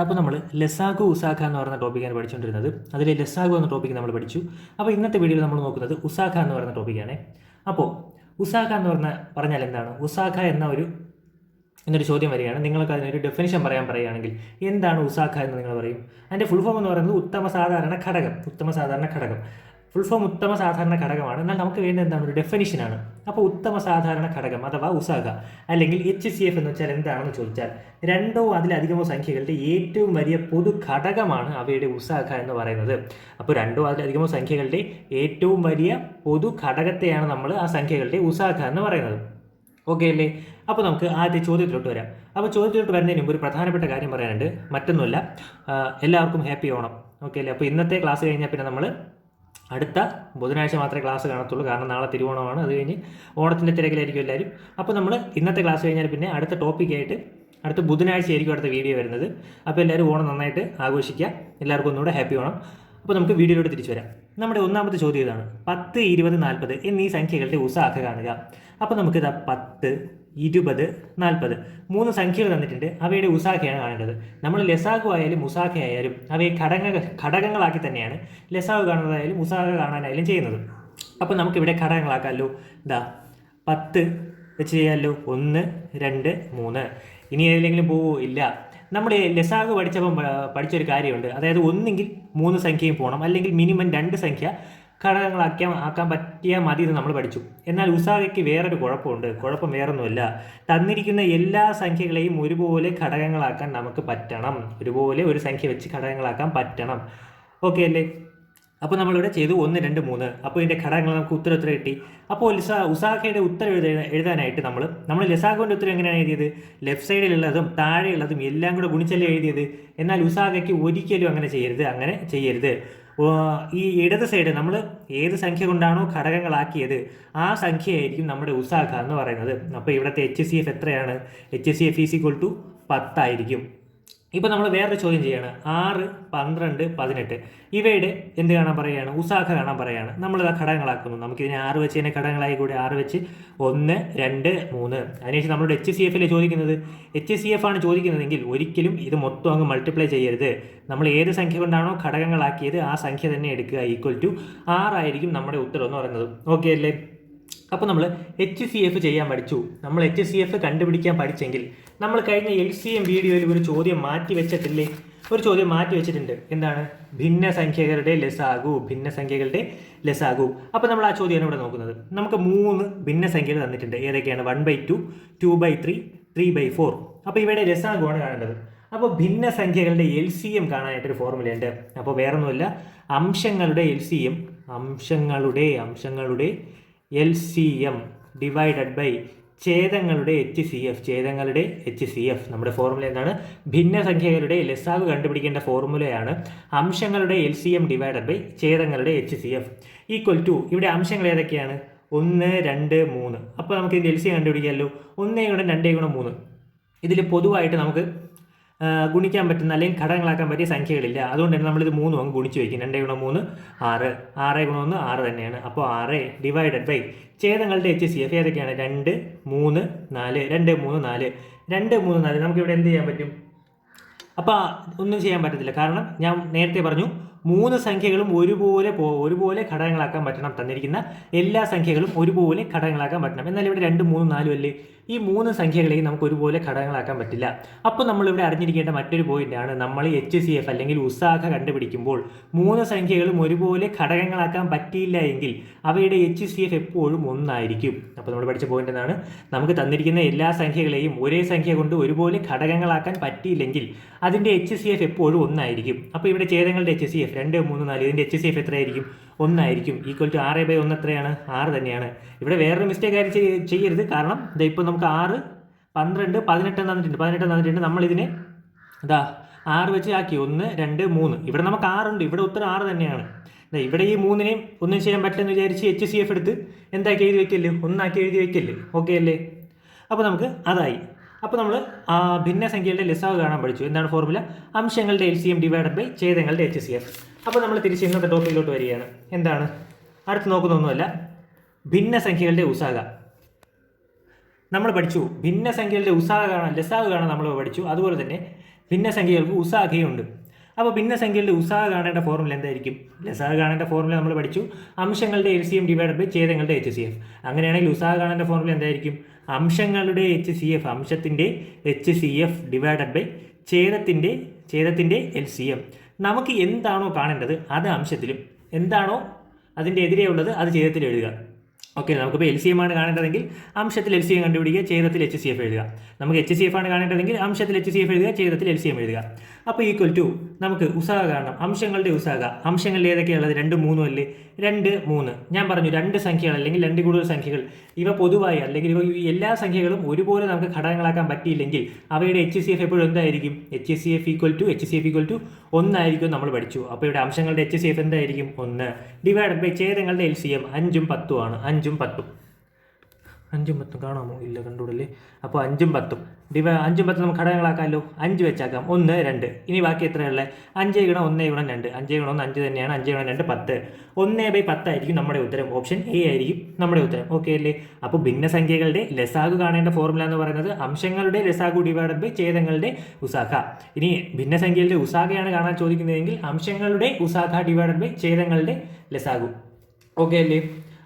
അപ്പോൾ നമ്മൾ ലസാഗു ഉസാഖ എന്ന് പറയുന്ന ടോപ്പിക്കാണ് പഠിച്ചുകൊണ്ടിരുന്നത് അതിൽ ലസാഗു എന്ന ടോപ്പിക്ക് നമ്മൾ പഠിച്ചു. അപ്പോൾ ഇന്നത്തെ വീഡിയോയിൽ നമ്മൾ നോക്കുന്നത് ഉസാഖ എന്ന് പറയുന്ന ടോപ്പിക്കാണ് അപ്പോൾ ഉസാഖ എന്ന് പറഞ്ഞ പറഞ്ഞാൽ എന്താണ്? ഉസാഖ എന്ന ഒരു എന്നൊരു ചോദ്യം വരികയാണ്. നിങ്ങൾക്ക് അതിനൊരു ഡെഫിനിഷൻ പറയാൻ പറയുകയാണെങ്കിൽ എന്താണ് ഉസാഖ എന്ന് നിങ്ങൾ പറയും. അതിന്റെ ഫുൾ ഫോം എന്ന് പറയുന്നത് ഉത്തമ സാധാരണ ഘടകം ഉത്തമ സാധാരണ ഘടകം. ഫുൾ ഫോം ഉത്തമ സാധാരണ ഘടകമാണ്. എന്നാൽ നമുക്ക് വേണ്ട എന്താണ്? ഒരു ഡെഫിനിഷനാണ് അപ്പോൾ ഉത്തമ സാധാരണ ഘടകം അഥവാ ഉസാഖ അല്ലെങ്കിൽ എച്ച് സി എഫ് എന്ന് വെച്ചാൽ എന്താണെന്ന് ചോദിച്ചാൽ രണ്ടോ അതിലധികമോ സംഖ്യകളുടെ ഏറ്റവും വലിയ പൊതു ഘടകമാണ് അവയുടെ ഉസാഖ എന്ന് പറയുന്നത്. അപ്പോൾ രണ്ടോ അതിലധികമോ സംഖ്യകളുടെ ഏറ്റവും വലിയ പൊതു ഘടകത്തെയാണ് നമ്മൾ ആ സംഖ്യകളുടെ ഉസാഖ എന്ന് പറയുന്നത്. ഓക്കെ അല്ലേ? അപ്പോൾ നമുക്ക് ആദ്യത്തെ ചോദ്യത്തിലോട്ട് വരാം. അപ്പോൾ ചോദ്യത്തിലോട്ട് വരുന്നതിന് മുമ്പ് ഒരു പ്രധാനപ്പെട്ട കാര്യം പറയാനുണ്ട്. മറ്റൊന്നുമല്ല. എല്ലാവർക്കും ഹാപ്പി ഓണം ഓക്കെ അല്ലേ? അപ്പോൾ ഇന്നത്തെ ക്ലാസ് കഴിഞ്ഞാൽ പിന്നെ നമ്മൾ അടുത്ത ബുധനാഴ്ച മാത്രമേ ക്ലാസ് കാണത്തുള്ളൂ. കാരണം നാളെ തിരുവോണമാണ്. അത് കഴിഞ്ഞ് ഓണത്തിന്റെ തിരക്കിലായിരിക്കും എല്ലാവരും. അപ്പോൾ നമ്മൾ ഇന്നത്തെ ക്ലാസ് കഴിഞ്ഞാൽ പിന്നെ അടുത്ത ടോപ്പിക്കായിട്ട് അടുത്ത ബുധനാഴ്ച ആയിരിക്കും അടുത്ത വീഡിയോ വരുന്നത്. അപ്പോൾ എല്ലാവരും ഓണം നന്നായിട്ട് ആഘോഷിക്കുക. എല്ലാവർക്കും ഒന്നുകൂടെ ഹാപ്പി ഓണം. അപ്പോൾ നമുക്ക് വീഡിയോയിലോട്ട് തിരിച്ചു വരാം. നമ്മുടെ ഒന്നാമത്തെ ചോദ്യം ഇതാണ്. പത്ത് ഇരുപത് നാൽപ്പത് എന്നീ സംഖ്യകളുടെ ഉസാഖ കാണുക. അപ്പോൾ നമുക്കിതാ പത്ത് ഇരുപത് നാൽപ്പത്. മൂന്ന് സംഖ്യകൾ തന്നിട്ടുണ്ട്. അവയുടെ ഉസാഖയാണ് കാണേണ്ടത്. നമ്മൾ ലസാഖു ആയാലും ഉസാഖ ആയാലും അവയെ ഘടക ഘടകങ്ങളാക്കി തന്നെയാണ് ലസാഖു കാണുന്നതായാലും ഉസാഖ കാണാനായാലും ചെയ്യുന്നത്. അപ്പോൾ നമുക്കിവിടെ ഘടകങ്ങളാക്കാമല്ലോ. ഇതാ പത്ത് വെച്ച് ചെയ്യാമല്ലോ. ഒന്ന് രണ്ട് മൂന്ന്. ഇനി ഏതിലെങ്കിലും പോവോ? ഇല്ല. നമ്മൾ ലസാഗ് പഠിച്ചപ്പം പഠിച്ചൊരു കാര്യമുണ്ട്. അതായത് ഒന്നെങ്കിൽ മൂന്ന് സംഖ്യയും പോകണം അല്ലെങ്കിൽ മിനിമം രണ്ട് സംഖ്യ ഘടകങ്ങളാക്കാൻ ആക്കാൻ പറ്റിയാൽ മതി എന്ന് നമ്മൾ പഠിച്ചു. എന്നാൽ ഉസാഗയ്ക്ക് വേറൊരു കുഴപ്പമുണ്ട്. കുഴപ്പം വേറൊന്നുമില്ല. തന്നിരിക്കുന്ന എല്ലാ സംഖ്യകളെയും ഒരുപോലെ ഘടകങ്ങളാക്കാൻ നമുക്ക് പറ്റണം. ഒരുപോലെ ഒരു സംഖ്യ വെച്ച് ഘടകങ്ങളാക്കാൻ പറ്റണം. ഓക്കെ അല്ലേ? അപ്പോൾ നമ്മളിവിടെ ചെയ്തു ഒന്ന് രണ്ട് മൂന്ന്. അപ്പോൾ ഇതിന്റെ ഘടകങ്ങൾ നമുക്ക് ഉത്തരം ഉത്തരം കിട്ടി. അപ്പോൾ ലിസ ഉസാഖയുടെ ഉത്തരം എഴുത എഴുതാനായിട്ട് നമ്മൾ നമ്മൾ ലസാഖോന്റെ ഉത്തരം എങ്ങനെയാണ് എഴുതിയത്? ലെഫ്റ്റ് സൈഡിലുള്ളതും താഴെയുള്ളതും എല്ലാം കൂടെ ഗുണിച്ചല്ലേ എഴുതിയത്? എന്നാൽ ഉസാഖയ്ക്ക് ഒരിക്കലും അങ്ങനെ ചെയ്യരുത് അങ്ങനെ ചെയ്യരുത്. ഈ ഇടത് സൈഡ് നമ്മൾ ഏത് സംഖ്യ കൊണ്ടാണോ ഘടകങ്ങളാക്കിയത് ആ സംഖ്യയായിരിക്കും നമ്മുടെ ഉസാഖ എന്ന് പറയുന്നത്. അപ്പോൾ ഇവിടുത്തെ എച്ച് സി എഫ് എത്രയാണ്? H C F is equal to പത്തായിരിക്കും. ഇപ്പോൾ നമ്മൾ വേറൊരു ചോദ്യം ചെയ്യാണ്. ആറ് പന്ത്രണ്ട് പതിനെട്ട്. ഇവയുടെ എന്ത് കാണാൻ പറയുകയാണ്? ഉസാഖ കാണാൻ പറയുകയാണ്. നമ്മളിത് ഘടകങ്ങളാക്കുന്നു. നമുക്കിതിനെ ആറ് വെച്ച് തന്നെ ഘടകങ്ങളായി കൂടി ആറ് വെച്ച് ഒന്ന് രണ്ട് മൂന്ന്. അതിനുശേഷം നമ്മളോട് എച്ച് സി എഫിലെ ചോദിക്കുന്നത്? എച്ച് സി എഫ് ആണ് ചോദിക്കുന്നതെങ്കിൽ ഒരിക്കലും ഇത് മൊത്തം അങ്ങ് മൾട്ടിപ്ലൈ ചെയ്യരുത്. നമ്മൾ ഏത് സംഖ്യ കൊണ്ടാണോ ഘടകങ്ങളാക്കിയത് ആ സംഖ്യ തന്നെ എടുക്കുക ഈക്വൽ ടു ആറായിരിക്കും നമ്മുടെ ഉത്തരം എന്ന് പറയുന്നത്. ഓക്കെ അല്ലേ? അപ്പോൾ നമ്മൾ എച്ച് സി എഫ് ചെയ്യാൻ പഠിച്ചു. നമ്മൾ എച്ച് സി എഫ് കണ്ടുപിടിക്കാൻ പഠിച്ചെങ്കിൽ നമ്മൾ കഴിഞ്ഞ എൽ സി എം വീഡിയോയിൽ ഒരു ചോദ്യം മാറ്റി വെച്ചിട്ടില്ലേ? ഒരു ചോദ്യം മാറ്റി വെച്ചിട്ടുണ്ട്. എന്താണ്? ഭിന്നസംഖ്യകളുടെ ലസാഗു ഭിന്നസംഖ്യകളുടെ ലസാഗു അപ്പോൾ നമ്മൾ ആ ചോദ്യമാണ് ഇവിടെ നോക്കുന്നത്. നമുക്ക് മൂന്ന് ഭിന്നസംഖ്യകൾ തന്നിട്ടുണ്ട്. ഏതൊക്കെയാണ്? One by two two by three three by four അപ്പോൾ ഇവയുടെ ലസാഗു ആണ് കാണേണ്ടത്. അപ്പോൾ ഭിന്നസംഖ്യകളുടെ എൽ സി എം കാണാനായിട്ടൊരു ഫോർമുലയുണ്ട് അപ്പോൾ വേറൊന്നുമില്ല അംശങ്ങളുടെ എൽ സി എം അംശങ്ങളുടെ അംശങ്ങളുടെ L C M divided by ഛേദങ്ങളുടെ H C F. ഛേദങ്ങളുടെ എച്ച് സി എഫ്. നമ്മുടെ ഫോർമുല എന്താണ്? ഭിന്നസംഖ്യകളുടെ ലെസാവ് കണ്ടുപിടിക്കേണ്ട ഫോർമുലയാണ് അംശങ്ങളുടെ L C M divided by ഛേദങ്ങളുടെ H C F. Equal to ഇവിടെ അംശങ്ങൾ ഏതൊക്കെയാണ്? ഒന്ന് രണ്ട് മൂന്ന്. അപ്പോൾ നമുക്ക് ഇതിന്റെ എൽ സി കണ്ടുപിടിക്കാമല്ലോ. ഒന്നേ ഗുണം രണ്ടേ ഗുണം മൂന്ന്. ഇതിൽ പൊതുവായിട്ട് നമുക്ക് ഗുണിക്കാൻ പറ്റുന്ന അല്ലെങ്കിൽ ഘടകങ്ങളാക്കാൻ പറ്റിയ സംഖ്യകളില്ല. അതുകൊണ്ട് തന്നെ നമ്മളിത് മൂന്നും അങ്ങ് ഗുണിച്ച് വയ്ക്കും. രണ്ടേ ഗുണം മൂന്ന് ആറ്. ആറ് ഗുണം ഒന്ന് ആറ് തന്നെയാണ്. അപ്പോൾ ആറ് ഡിവൈഡഡ് ബൈ ഛേദങ്ങളുടെ എച്ച് സി എഫ് ഏതൊക്കെയാണ്? രണ്ട് മൂന്ന് നാല്. രണ്ട് മൂന്ന് നാല്. രണ്ട് മൂന്ന് നാല്. നമുക്കിവിടെ എന്ത് ചെയ്യാൻ പറ്റും? അപ്പോൾ ഒന്നും ചെയ്യാൻ പറ്റത്തില്ല. കാരണം ഞാൻ നേരത്തെ പറഞ്ഞു മൂന്ന് സംഖ്യകളും ഒരുപോലെ പോ ഒരുപോലെ ഘടകങ്ങളാക്കാൻ പറ്റണം തന്നിരിക്കുന്ന എല്ലാ സംഖ്യകളും ഒരുപോലെ ഘടകങ്ങളാക്കാൻ പറ്റണം. എന്നാൽ ഇവിടെ രണ്ട് മൂന്ന് നാലും അല്ലേ? ഈ മൂന്ന് സംഖ്യകളെയും നമുക്ക് ഒരുപോലെ ഘടകങ്ങളാക്കാൻ പറ്റില്ല. അപ്പോൾ നമ്മളിവിടെ അറിഞ്ഞിരിക്കേണ്ട മറ്റൊരു പോയിന്റാണ് നമ്മൾ എച്ച് സി എഫ് അല്ലെങ്കിൽ ഉസാഖ കണ്ടുപിടിക്കുമ്പോൾ മൂന്ന് സംഖ്യകളും ഒരുപോലെ ഘടകങ്ങളാക്കാൻ പറ്റിയില്ല എങ്കിൽ അവയുടെ എച്ച് സി എഫ് എപ്പോഴും ഒന്നായിരിക്കും. അപ്പോൾ നമ്മൾ പഠിച്ച പോയിന്റ് എന്താണ് നമുക്ക് തന്നിരിക്കുന്ന എല്ലാ സംഖ്യകളെയും ഒരേ സംഖ്യ കൊണ്ട് ഒരുപോലെ ഘടകങ്ങളാക്കാൻ പറ്റിയില്ലെങ്കിൽ അതിന്റെ എച്ച് സി എഫ് എപ്പോഴും ഒന്നായിരിക്കും. അപ്പോൾ ഇവിടെ ഛേദങ്ങളുടെ എച്ച് സി എഫ് രണ്ട് മൂന്ന് നാല് ഇതിന്റെ എച്ച് സി എഫ് എത്രയായിരിക്കും? ഒന്നായിരിക്കും. ഈക്വൽ ടു ആറ് ബൈ ഒന്ന് എത്രയാണ്? ആറ് തന്നെയാണ്. ഇവിടെ വേറൊരു മിസ്റ്റേക്ക് ആയി ചെയ്യരുത്. കാരണം ഇതാ ഇപ്പോൾ നമുക്ക് ആറ് പന്ത്രണ്ട് പതിനെട്ട് തന്നിട്ടുണ്ട്. പതിനെട്ട് തന്നിട്ടുണ്ട്. നമ്മളിതിനെ ഇതാ ആറ് വെച്ച് ആക്കി. ഒന്ന് രണ്ട് മൂന്ന്. ഇവിടെ നമുക്ക് ആറുണ്ട്. ഇവിടെ ഉത്തരം ആറ് തന്നെയാണ്. ഇവിടെ ഈ മൂന്നിനെയും ഒന്നും ചെയ്യാൻ പറ്റില്ലെന്ന് വിചാരിച്ച് എച്ച് സി എഫ് എടുത്ത് എന്താക്കി എഴുതി വെക്കല്ലേ? ഒന്നാക്കി എഴുതി വെക്കല്ലേ? ഓക്കെ അല്ലേ? അപ്പോൾ നമുക്ക് അതായി. അപ്പോൾ നമ്മൾ ഭിന്നസംഖ്യകളുടെ ലെസാവ് കാണാൻ പഠിച്ചു. എന്താണ് formula അംശങ്ങളുടെ L C M divided by ഛേദങ്ങളുടെ H C F അപ്പോൾ നമ്മൾ തിരിച്ച് ഇന്നത്തെ ടോപ്പിക്കിലോട്ട് വരികയാണ്. എന്താണ്? അടുത്ത് നോക്കുന്നൊന്നുമല്ല. ഭിന്നസംഖ്യകളുടെ ഉസാക നമ്മൾ പഠിച്ചു. ഭിന്നസംഖ്യകളുടെ ഉസാഹ കാണാൻ ലെസാവ് കാണാൻ നമ്മൾ പഠിച്ചു. അതുപോലെ തന്നെ ഭിന്നസംഖ്യകൾക്ക് ഉസാഖയും ഉണ്ട് അപ്പോൾ ഭിന്നസംഖ്യകളുടെ ഉസാഹ കാണേണ്ട ഫോർമുല എന്തായിരിക്കും? ലസാഹ കാണേണ്ട ഫോർമുല നമ്മൾ പഠിച്ചു. അംശങ്ങളുടെ L C M divide by ഛേദങ്ങളുടെ H C F അങ്ങനെയാണെങ്കിൽ ഉസാഹ കാണേണ്ട ഫോർമുല എന്തായിരിക്കും? അംശങ്ങളുടെ H C F അംശത്തിന്റെ H C F divided by ഛേദത്തിന്റെ ഛേദത്തിന്റെ എൽ സി എം നമുക്ക് എന്താണോ കാണേണ്ടത് അത് അംശത്തിലും എന്താണോ അതിന്റെ എതിരെ ഉള്ളത് അത് ഛേദത്തിൽ എഴുതുക. ഓക്കെ നമുക്കിപ്പോൾ എൽ സി എം ആണ് കാണേണ്ടതെങ്കിൽ അംശത്തിൽ എൽ സി എം കണ്ടുപിടിക്കുക ഛേദത്തിൽ എച്ച് സി എഫ് എഴുതുക. നമുക്ക് എച്ച് സി എഫ് ആണ് കാണേണ്ടതെങ്കിൽ അംശത്തിൽ എച്ച് സി എഫ് എഴുതുക ഛേദത്തിൽ എൽ സി എം എഴുതുക. അപ്പോൾ ഈക്വൽ ടു നമുക്ക് ഉസാഹ കാണണം. അംശങ്ങളുടെ ഉസാഹ. അംശങ്ങളിൽ ഏതൊക്കെയുള്ളത് രണ്ട് മൂന്നും അല്ലേ? രണ്ട് മൂന്ന്. ഞാൻ പറഞ്ഞു രണ്ട് സംഖ്യകൾ അല്ലെങ്കിൽ രണ്ട് കൂടുതൽ സംഖ്യകൾ. ഇവ പൊതുവായി അല്ലെങ്കിൽ ഇവ എല്ലാ സംഖ്യകളും ഒരുപോലെ നമുക്ക് ഘടകങ്ങളാക്കാൻ പറ്റിയില്ലെങ്കിൽ അവയുടെ എച്ച് സി എഫ് എപ്പോഴും എന്തായിരിക്കും? H C F equal to H C F equal to ഒന്നായിരിക്കും നമ്മൾ പഠിച്ചു. അപ്പോൾ ഇവിടെ അംശങ്ങളുടെ എച്ച് സി എഫ് എന്തായിരിക്കും? ഒന്ന്. ഡിവൈഡ് ബൈ ഛേദങ്ങളുടെ എൽ സി എം അഞ്ചും പത്തും ആണ്. അഞ്ചും പത്തും. അഞ്ചും പത്തും കാണാമോ? ഇല്ല കണ്ടുകൂടല്ലേ? അപ്പോൾ അഞ്ചും പത്തും. ഡിവ അഞ്ചും പത്തും നമുക്ക് ഘടകങ്ങളാക്കാമല്ലോ? അഞ്ച് വെച്ചാക്കാം. ഒന്ന് രണ്ട്. ഇനി ബാക്കി എത്രയുള്ളത് അഞ്ച് ഗുണം ഒന്നേ ഗുണം രണ്ട്. അഞ്ച് ഗുണം ഒന്ന് അഞ്ച് തന്നെയാണ്. അഞ്ച് ഗുണം രണ്ട് പത്ത്. ഒന്നേ ബൈ പത്തായിരിക്കും നമ്മുടെ ഉത്തരം. ഓപ്ഷൻ എ ആയിരിക്കും നമ്മുടെ ഉത്തരം. ഓക്കെ അല്ലേ? അപ്പോൾ ഭിന്നസംഖ്യകളുടെ ലസാഗു കാണേണ്ട ഫോർമുല എന്ന് പറയുന്നത് അംശങ്ങളുടെ ലസാഗു ഡിവൈഡഡ് ബൈ ഛേദങ്ങളുടെ ഉസാഖ. ഇനി ഭിന്നസംഖ്യകളുടെ ഉസാഖയാണ് കാണാൻ ചോദിക്കുന്നതെങ്കിൽ അംശങ്ങളുടെ ഉസാഖ ഡിവൈഡഡ് ബൈ ഛേദങ്ങളുടെ ലസാഗു ഓക്കെ അല്ലേ?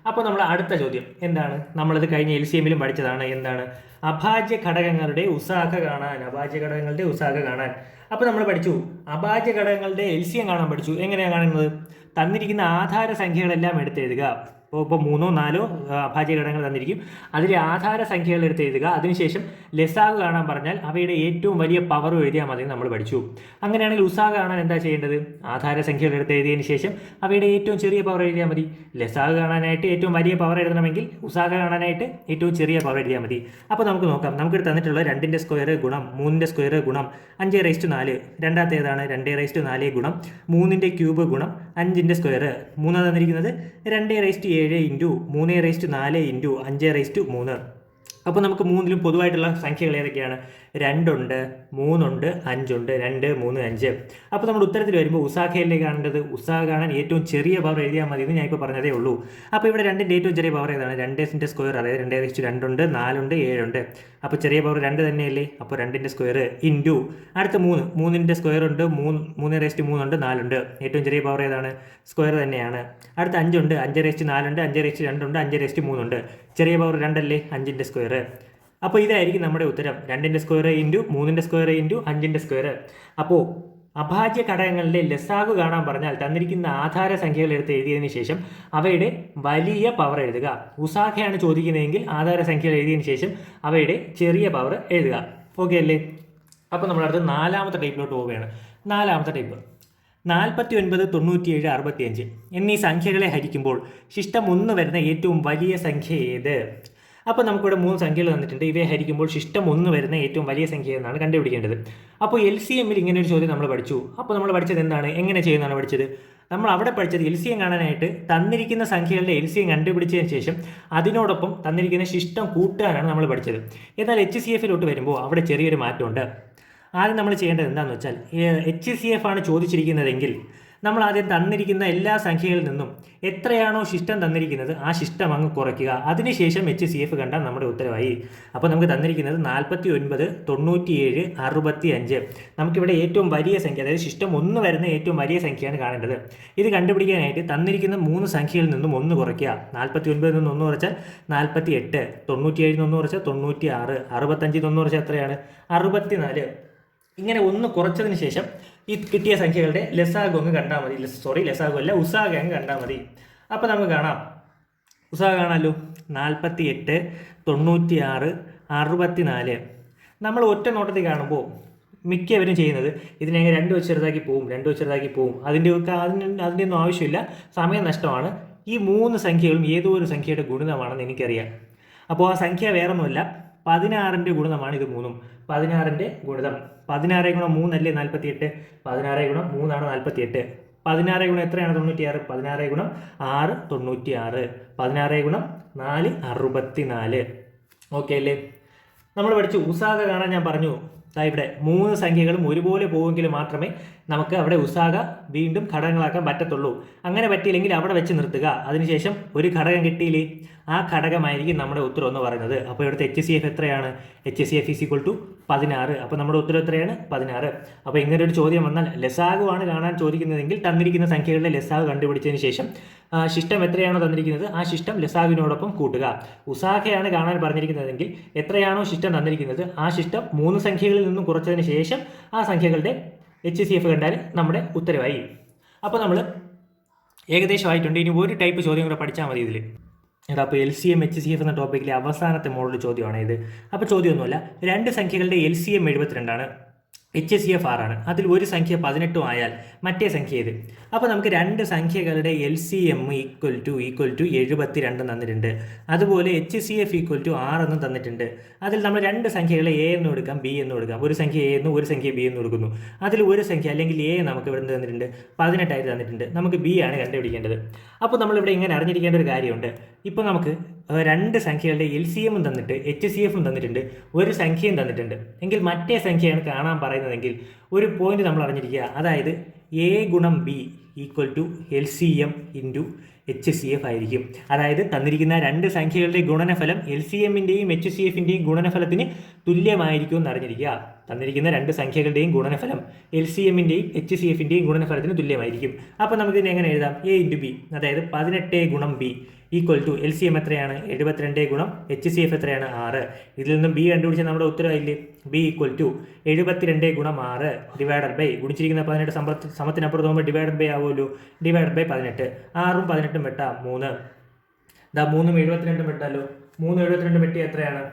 അപ്പോൾ നമ്മൾ അടുത്ത ചോദ്യം എന്താണ്? നമ്മളത് കഴിഞ്ഞ എൽ സി എമ്മിലും പഠിച്ചതാണ് എന്താണ്? അഭാജ്യ ഘടകങ്ങളുടെ ഉസാഖ കാണാൻ അഭാജ്യ ഘടകങ്ങളുടെ ഉസാഖ കാണാൻ. അപ്പോൾ നമ്മൾ പഠിച്ചു അഭാജ്യ ഘടകങ്ങളുടെ എൽ സി എം കാണാൻ പഠിച്ചു. എങ്ങനെയാണ് കാണുന്നത്? തന്നിരിക്കുന്ന ആധാര സംഖ്യകളെല്ലാം എടുത്തെഴുതുക. ഇപ്പോൾ മൂന്നോ നാലോ അഭാജ്യ ഘടകങ്ങൾ തന്നിരിക്കും. അതിലെ ആധാര സംഖ്യകൾ എടുത്ത് എഴുതുക. അതിനുശേഷം ലെസാഗ് കാണാൻ പറഞ്ഞാൽ അവയുടെ ഏറ്റവും വലിയ പവറും എഴുതിയാൽ മതി നമ്മൾ പഠിച്ചു. അങ്ങനെയാണെങ്കിൽ ഉസാഗ് കാണാൻ എന്താ ചെയ്യേണ്ടത്? ആധാര സംഖ്യകൾ എടുത്ത് എഴുതിയതിന് ശേഷം അവയുടെ ഏറ്റവും ചെറിയ പവർ എഴുതിയാൽ മതി. ലെസാഗ് കാണാനായിട്ട് ഏറ്റവും വലിയ പവർ എഴുതണമെങ്കിൽ ഉസാഗ കാണാനായിട്ട് ഏറ്റവും ചെറിയ പവർ എഴുതിയാൽ മതി. അപ്പോൾ നമുക്ക് നോക്കാം. നമുക്ക് തന്നിട്ടുള്ള രണ്ടിന്റെ സ്ക്വയർ ഗുണം മൂന്നിന്റെ സ്ക്വയർ ഗുണം അഞ്ച് റേസ്റ്റ് നാല്. രണ്ടാമത്തെ ഏതാണ് രണ്ട് റേസ്റ്റ് നാല് ഗുണം മൂന്നിന്റെ ക്യൂബ് ഗുണം അഞ്ചിന്റെ സ്ക്വയർ മൂന്നാം തന്നിരിക്കുന്നത് രണ്ട് റേസ്റ്റ് ഏഴ് ഇന്റു മൂന്ന് റേസ്റ്റ് നാല് ഇന്റു അഞ്ച് റേസ്റ്റ് മൂന്ന്. അപ്പോൾ നമുക്ക് മൂന്നിലും പൊതുവായിട്ടുള്ള സംഖ്യകൾ ഏതൊക്കെയാണ്? രണ്ടുണ്ട് മൂന്നുണ്ട് അഞ്ചുണ്ട് രണ്ട് മൂന്ന് അഞ്ച്. അപ്പോൾ നമ്മുടെ ഉത്തരത്തിൽ വരുമ്പോൾ ഉസാഖയിലേക്ക് കാണേണ്ടത് ഉസാഖ കാണാൻ ഏറ്റവും ചെറിയ പവർ എഴുതിയാൽ മതി എന്ന് ഞാൻ ഇപ്പോൾ പറഞ്ഞതേ ഉള്ളൂ. അപ്പോൾ ഇവിടെ രണ്ടിന്റെ ഏറ്റവും ചെറിയ പവർ ഏതാണ്? രണ്ടേസിന്റെ സ്ക്വയർ അതായത് രണ്ടേ വെച്ച് രണ്ടുണ്ട് നാലുണ്ട് ഏഴുണ്ട്. അപ്പോൾ ചെറിയ പവർ രണ്ട് തന്നെയല്ലേ? അപ്പോൾ രണ്ടിന്റെ സ്ക്വയർ ഇന്റു അടുത്ത മൂന്ന് മൂന്നിന്റെ സ്ക്വയർ ഉണ്ട് മൂന്ന് മൂന്ന് റേസ്റ്റ് മൂന്നുണ്ട് നാലുണ്ട്. ഏറ്റവും ചെറിയ പവർ ഏതാണ്? സ്ക്വയർ തന്നെയാണ്. അടുത്ത അഞ്ചുണ്ട് അഞ്ച് റേസ്റ്റ് നാലുണ്ട് അഞ്ച് റേസ്റ്റ് രണ്ടുണ്ട് അഞ്ച് റേസ്റ്റ് മൂന്നുണ്ട്. ചെറിയ പവർ രണ്ടല്ലേ? അഞ്ചിന്റെ സ്ക്വയർ അപ്പോൾ ഇതായിരിക്കും നമ്മുടെ ഉത്തരം. രണ്ടിന്റെ സ്ക്വയർ ഇന്റു മൂന്നിന്റെ സ്ക്വയർ ഇന്റു അഞ്ചിന്റെ സ്ക്വയർ അപ്പോൾ അഭാജ്യ ഘടകങ്ങളുടെ ലസാഗു കാണാൻ പറഞ്ഞാൽ തന്നിരിക്കുന്ന ആധാര സംഖ്യകൾ എടുത്ത് എഴുതിയതിന് ശേഷം അവയുടെ വലിയ പവർ എഴുതുക. ഉസാഖയാണ് ചോദിക്കുന്നതെങ്കിൽ ആധാര സംഖ്യകൾ എഴുതിയതിന് ശേഷം അവയുടെ ചെറിയ പവർ എഴുതുക. ഓക്കെ അല്ലേ? അപ്പോൾ നമ്മൾ അടുത്ത് നാലാമത്തെ ടൈപ്പിലോട്ട് പോവുകയാണ്. നാലാമത്തെ ടൈപ്പ് നാൽപ്പത്തി ഒൻപത് തൊണ്ണൂറ്റിയേഴ് അറുപത്തിയഞ്ച്. എന്നീ സംഖ്യകളെ ഹരിക്കുമ്പോൾ ശിഷ്ടം ഒന്ന് വരുന്ന ഏറ്റവും വലിയ സംഖ്യ ഏത്? അപ്പോൾ നമുക്കിവിടെ മൂന്ന് സംഖ്യകൾ തന്നിട്ടുണ്ട്. ഇവയെ ഹരിക്കുമ്പോൾ ശിഷ്ടം ഒന്ന് വരുന്ന ഏറ്റവും വലിയ സംഖ്യ എന്നാണ് കണ്ടുപിടിക്കേണ്ടത്. അപ്പോൾ എൽ സി എമ്മിൽ ഇങ്ങനെ ഒരു ചോദ്യം നമ്മൾ പഠിച്ചു. അപ്പോൾ നമ്മൾ പഠിച്ചത് എന്താണ്? എങ്ങനെ ചെയ്യുന്നതാണ് പഠിച്ചത്? നമ്മൾ അവിടെ പഠിച്ചത് എൽ സി എം കാണാനായിട്ട് തന്നിരിക്കുന്ന സംഖ്യകളുടെ എൽ സി എം കണ്ടുപിടിച്ചതിന് ശേഷം അതിനോടൊപ്പം തന്നിരിക്കുന്ന ശിഷ്ടം കൂട്ടാനാണ് നമ്മൾ പഠിച്ചത്. എന്നാൽ എച്ച് സി എഫിലോട്ട് വരുമ്പോൾ അവിടെ ചെറിയൊരു മാറ്റമുണ്ട്. ആദ്യം നമ്മൾ ചെയ്യേണ്ടത് എന്താണെന്ന് വെച്ചാൽ എച്ച് സി എഫ് ആണ് ചോദിച്ചിരിക്കുന്നതെങ്കിൽ നമ്മൾ ആദ്യം തന്നിരിക്കുന്ന എല്ലാ സംഖ്യകളിൽ നിന്നും എത്രയാണോ ശിഷ്ടം തന്നിരിക്കുന്നത് ആ ശിഷ്ടം അങ്ങ് കുറയ്ക്കുക. അതിനുശേഷം എച്ച് സി എഫ് കണ്ടാൽ നമ്മുടെ ഉത്തരവായി. അപ്പോൾ നമുക്ക് തന്നിരിക്കുന്നത് നാൽപ്പത്തി ഒൻപത് തൊണ്ണൂറ്റിയേഴ് അറുപത്തി അഞ്ച് നമുക്കിവിടെ ഏറ്റവും വലിയ സംഖ്യ അതായത് ശിഷ്ടം ഒന്ന് വരുന്ന ഏറ്റവും വലിയ സംഖ്യയാണ് കാണേണ്ടത്. ഇത് കണ്ടുപിടിക്കാനായിട്ട് തന്നിരിക്കുന്ന മൂന്ന് സംഖ്യയിൽ നിന്നും ഒന്ന് കുറയ്ക്കുക. നാൽപ്പത്തി ഒൻപതിൽ നിന്ന് ഒന്ന് കുറച്ചാൽ നാൽപ്പത്തി എട്ട് തൊണ്ണൂറ്റിയേഴിൽ നിന്ന് കുറച്ചാൽ തൊണ്ണൂറ്റി ആറ് അറുപത്തഞ്ചിൽ നിന്ന് കുറച്ചാൽ എത്രയാണ്? അറുപത്തിനാല്. ഇങ്ങനെ ഒന്ന് കുറച്ചതിന് ശേഷം ഈ കിട്ടിയ സംഖ്യകളുടെ ലെസാഗോങ് കണ്ടാൽ മതി. സോറി ലെസാഗോ അല്ല ഉസാഗ അങ്ങ് കണ്ടാൽ മതി. അപ്പോൾ നമുക്ക് കാണാം. ഉസാഗ കാണാമല്ലോ നാൽപ്പത്തി എട്ട് തൊണ്ണൂറ്റി ആറ് അറുപത്തിനാല്. നമ്മൾ ഒറ്റ നോട്ടത്തിൽ കാണുമ്പോൾ മിക്കവരും ചെയ്യുന്നത് ഇതിനെ രണ്ട് വെച്ച് ചെറുതാക്കി പോവും രണ്ട് വെച്ച് ചെറുതാക്കി പോവും. അതിന്റെ ഒക്കെ അതിന് അതിന്റെ ഒന്നും ആവശ്യമില്ല. സമയം നഷ്ടമാണ്. ഈ മൂന്ന് സംഖ്യകളും ഏതോ ഒരു സംഖ്യയുടെ ഗുണിതമാണെന്ന് എനിക്കറിയാം. അപ്പോൾ ആ സംഖ്യ വേറൊന്നുമല്ല. പതിനാറിന്റെ ഗുണിതമാണ് ഇത് മൂന്നും. പതിനാറിന്റെ ഗുണിതം. പതിനാറ് ഗുണം മൂന്നല്ലേ നാൽപ്പത്തി എട്ട് പതിനാറ് ഗുണം മൂന്നാണ് നാൽപ്പത്തി എട്ട് പതിനാറ് ഗുണം എത്രയാണ് തൊണ്ണൂറ്റിയാറ്? പതിനാറ് ഗുണം ആറ് തൊണ്ണൂറ്റി ആറ് പതിനാറ് ഗുണം നാല് അറുപത്തി നാല് ഓക്കെ അല്ലേ? നമ്മൾ പഠിച്ചു. ഉസാഗ കാണാൻ ഞാൻ പറഞ്ഞു. ഇവിടെ മൂന്ന് സംഖ്യകളും ഒരുപോലെ പോവുമെങ്കിൽ മാത്രമേ നമുക്ക് അവിടെ ഉസാക വീണ്ടും ഘടകങ്ങളാക്കാൻ പറ്റത്തുള്ളൂ. അങ്ങനെ പറ്റിയില്ലെങ്കിൽ അവിടെ വെച്ച് നിർത്തുക. അതിനുശേഷം ഒരു ഘടകം കിട്ടിയില്ലേ? ആ ഘടകമായിരിക്കും നമ്മുടെ ഉത്തരം എന്ന് പറയുന്നത്. അപ്പോൾ ഇവിടുത്തെ എച്ച് സി എഫ് എത്രയാണ്? H C F is equal to പതിനാറ്. അപ്പോൾ നമ്മുടെ ഉത്തരം എത്രയാണ്? പതിനാറ്. അപ്പോൾ ഇങ്ങനെ ഒരു ചോദ്യം വന്നാൽ ലസാഗുവാണ് കാണാൻ ചോദിക്കുന്നതെങ്കിൽ തന്നിരിക്കുന്ന സംഖ്യകളുടെ ലസാഗ് കണ്ടുപിടിച്ചതിന് ശേഷം ശിഷ്ടം എത്രയാണോ തന്നിരിക്കുന്നത്? ആ ശിഷ്ടം ലസാഗിനോടൊപ്പം കൂട്ടുക. ഉസാഖയാണ് കാണാൻ പറഞ്ഞിരിക്കുന്നതെങ്കിൽ എത്രയാണോ ശിഷ്ടം തന്നിരിക്കുന്നത്? ആ ശിഷ്ടം മൂന്ന് സംഖ്യകളിൽ നിന്നും കുറച്ചതിന് ശേഷം ആ സംഖ്യകളുടെ എച്ച് സി എഫ് കണ്ടാൽ നമ്മുടെ ഉത്തരവായി. അപ്പോൾ നമ്മൾ ഏകദേശമായിട്ടുണ്ട്. ഇനി ഒരു ടൈപ്പ് ചോദ്യം കൂടെ പഠിച്ചാൽ മതി ഇതിൽ അപ്പോൾ L C M H C F എന്ന ടോപ്പിക്കിലെ അവസാനത്തെ മോഡൽ ചോദ്യമാണ് ഇത് അപ്പോൾ ചോദ്യമൊന്നുമല്ല രണ്ട് സംഖ്യകളുടെ എൽ സി എം എഴുപത്തിരണ്ടാണ്. എച്ച് സി എഫ് ആറാണ് അതിൽ ഒരു സംഖ്യ പതിനെട്ടും ആയാൽ മറ്റേ സംഖ്യ ഇത്. അപ്പോൾ നമുക്ക് രണ്ട് സംഖ്യകളുടെ L C M equal to equal to എഴുപത്തി രണ്ട് തന്നിട്ടുണ്ട്. അതുപോലെ H C F equal to R എന്നും തന്നിട്ടുണ്ട്. അതിൽ നമ്മൾ രണ്ട് സംഖ്യകളെ എ എന്ന് കൊടുക്കാം ബി എന്ന് കൊടുക്കാം ഒരു സംഖ്യ എ എന്നും ഒരു സംഖ്യ ബി എന്ന് കൊടുക്കുന്നു അതിൽ ഒരു സംഖ്യ അല്ലെങ്കിൽ എ നമുക്ക് ഇവിടെ തന്നിട്ടുണ്ട്. പതിനെട്ടായിട്ട് തന്നിട്ടുണ്ട്. നമുക്ക് ബി ആണ് കണ്ടുപിടിക്കേണ്ടത്. അപ്പോൾ നമ്മളിവിടെ ഇങ്ങനെ അറിഞ്ഞിരിക്കേണ്ട ഒരു കാര്യമുണ്ട്. ഇപ്പോൾ നമുക്ക് രണ്ട് സംഖ്യകളുടെ എൽ സി എമ്മും തന്നിട്ട് എച്ച് സി എഫും തന്നിട്ടുണ്ട്. ഒരു സംഖ്യയും തന്നിട്ടുണ്ട്. എങ്കിൽ മറ്റേ സംഖ്യയാണ് കാണാൻ പറയുന്നതെങ്കിൽ ഒരു പോയിന്റ് നമ്മൾ അറിഞ്ഞിരിക്കുക. അതായത് എ ഗുണം B equal to L C M into H C F ആയിരിക്കും. അതായത് തന്നിരിക്കുന്ന രണ്ട് സംഖ്യകളുടെ ഗുണനഫലം എൽ സി എമ്മിന്റെയും എച്ച് സി എഫിന്റെയും ഗുണനഫലത്തിന് തുല്യമായിരിക്കും എന്ന് അറിഞ്ഞിരിക്കുക തന്നിരിക്കുന്ന രണ്ട് സംഖ്യകളുടെയും ഗുണനഫലം എൽ സി എമ്മിന്റെയും എച്ച് സി എഫിന്റെയും ഗുണനഫലത്തിന് തുല്യമായിരിക്കും. അപ്പോൾ നമുക്കിതിനെ എങ്ങനെ എഴുതാം? എ ഇന്റു ബി അതായത് പതിനെട്ട് ഗുണം B equal to L C M എത്രയാണ്? എഴുപത്തിരണ്ട് ഗുണം എച്ച് സി എഫ് എത്രയാണ്? ആറ്. ഇതിൽ നിന്നും ബി കണ്ടുപിടിച്ച നമ്മുടെ ഉത്തരവായില്ലേ? ബി ഈക്വൽ ടു എഴുപത്തിരണ്ട് ഗുണം ആറ് ഡിവൈഡഡ് ബൈ ഗുണിച്ചിരിക്കുന്ന പതിനെട്ട് സമ്പത്ത് സമത്തിനപ്പുറത്ത് പോകുമ്പോൾ ഡിവൈഡഡ് ബൈ ആവുമല്ലോ? ഡിവൈഡഡ് ബൈ പതിനെട്ട്. ആറും പതിനെട്ടും വെട്ടാം മൂന്ന്. ഇതാ മൂന്നും എഴുപത്തിരണ്ടും വെട്ടാലോ? മൂന്ന് എഴുപത്തിരണ്ട് വെട്ടി എത്രയാണ്?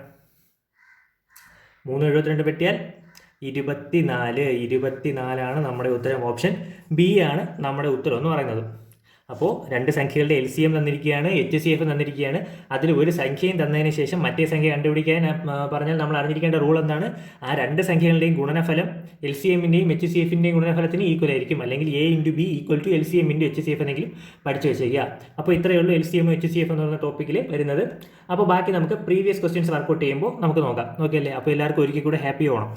മൂന്ന് എഴുപത്തിരണ്ട് വെട്ടിയാൽ ഇരുപത്തിനാല്. ഇരുപത്തിനാലാണ് നമ്മുടെ ഉത്തരം. ഓപ്ഷൻ ബി ആണ് നമ്മുടെ ഉത്തരം എന്ന് പറയുന്നത്. അപ്പോൾ രണ്ട് സംഖ്യകളുടെ എൽ സി എം തന്നിരിക്കുകയാണ് എച്ച് സി എഫ് തന്നിരിക്കുകയാണ്. അതിൽ ഒരു സംഖ്യയും തന്നതിന് ശേഷം മറ്റേ സംഖ്യ കണ്ടുപിടിക്കാൻ പറഞ്ഞാൽ നമ്മൾ അറിഞ്ഞിരിക്കേണ്ട റൂൾ എന്താണ്? ആ രണ്ട് സംഖ്യകളുടെയും ഗുണനഫലം എൽ സി എമ്മിന്റെയും എച്ച് സി എഫിന്റെയും ഗുണനഫലത്തിന് ഈക്വൽ ആയിരിക്കും. അല്ലെങ്കിൽ A into B equal to L C M into H C F എന്നെങ്കിലും പഠിച്ചു വെച്ചേക്കുക. അപ്പോൾ ഇത്രയേ ഉള്ളൂ L C M H C F എന്ന് പറഞ്ഞ ടോപ്പിക്കിൽ വരുന്നത്. അപ്പോൾ ബാക്കി നമുക്ക് പ്രീവിയസ് ക്വസ്റ്റ്യൻസ് വർക്കൗട്ട് ചെയ്യുമ്പോൾ നമുക്ക് നോക്കാം. ഓക്കെ അല്ലേ അപ്പോൾ എല്ലാവർക്കും ഒരിക്കൽ കൂടെ ഹാപ്പി ഓണം